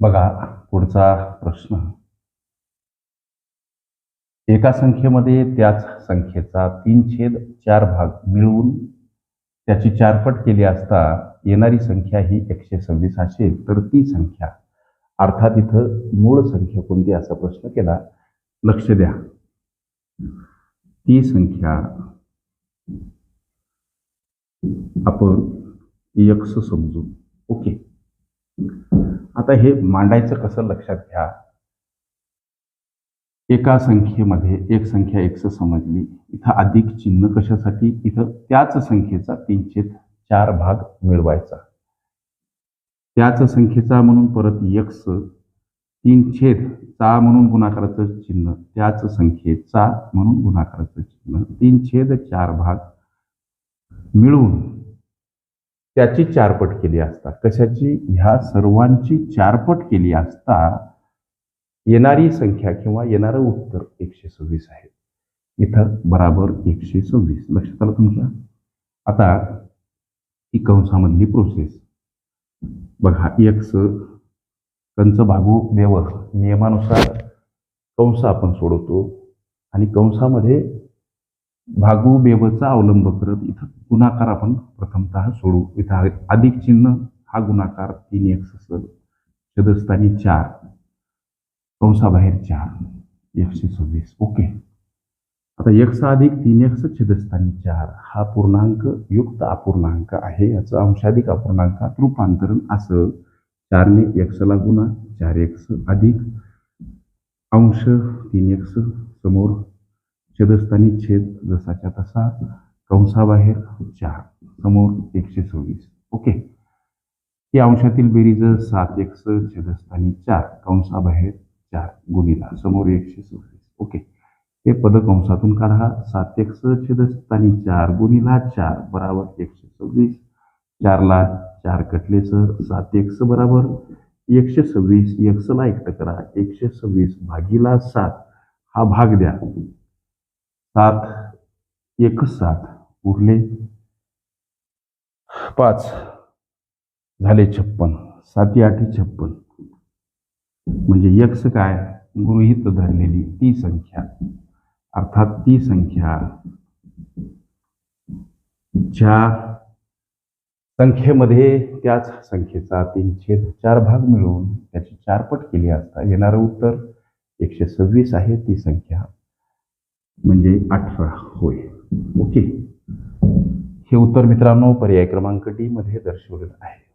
बघा पुढचा प्रश्न. एका संख्येमध्ये त्याच संख्येचा तीन छेद चार भाग मिळवून त्याची चारपट केली असता येणारी संख्या ही एकशे सव्वीस असेल तर ती संख्या. अर्थात इथं मूळ संख्या कोणती असा प्रश्न केला. लक्ष द्या. ती संख्या आपण यक्ष समजू. आता हे मांडायचं कसं लक्षात घ्या? एका संख्येमध्ये एक संख्या एक्स समजली. इथं अधिक चिन्ह कशासाठी? इथं त्याच संख्येचा तीनशे चार भाग मिळवायचा. त्याच संख्येचा म्हणून परत यक्स तीन छेद चा म्हणून गुणाकाराचं चिन्ह त्याच संख्येचा म्हणून गुणाकाराचं चिन्ह तीन छेद चार भाग मिळवून त्याची चारपट केली असता. कशाची? ह्या सर्वांची चारपट केली असता येणारी संख्या किंवा येणारं उत्तर एकशे सव्वीस आहे. इथं बराबर एकशे सव्वीस. लक्षात आलं तुमच्या? आता ही कंसामधली प्रोसेस बघा एक्स कंच भागू व्यव नियमानुसार कंस आपण सोडवतो. आणि कंसामध्ये भागू बेवचा अवलंब करत इथं गुणाकार आपण प्रथमतः सोडू. इथं अधिक चिन्ह हा गुणाकार तीन एक्स असेल छदस्थानी चार कंसाबाहेर चार एकशे सव्वीस. ओके. आता एक्स अधिक तीन एक्स छदस्थानी चार हा पूर्णांक युक्त अपूर्णांक आहे. याचं अंशाधिक अपूर्णांकात रूपांतरण असं. चारने एक्सला गुणा चार एक्स अधिक अंश तीन एक्स समोर छेदस्थानी छेद जसाच्या तसा. कंसाबाहेर चार समोर एकशे सव्वीस. ओके. या अंशातील बेरीज सात एकस छेदस्थानी चार. कंसाबाहेर चार गुणिला. समोर एकशे सव्वीस. ओके. हे पद कंसातून काढा. सात एकस छेदस्थानी चार गुणिला चार बराबर एकशे सव्वीस. चारला चार कटले सर. सात एक्स बराबर एकशे सव्वीस. एक्सला एकटं करा. एकशे सव्वीस भागीला सात. हा भाग द्या. सात एक सात उरले. पाच झाले छप्पन साती आठी छप्पन. म्हणजे यक्ष काय? गृहीत धरलेली ती संख्या. अर्थात ती संख्या ज्या संख्येमध्ये त्याच संख्येचा तीन छेद चार भाग मिळवून त्याची चारपट केली असता येणारं उत्तर एकशे सव्वीस आहे. ती संख्या म्हणजे अठरा होय. ओके. हे उत्तर मित्रांनो पर्याय क्रमांक डी मध्ये दर्शवलेलं आहे.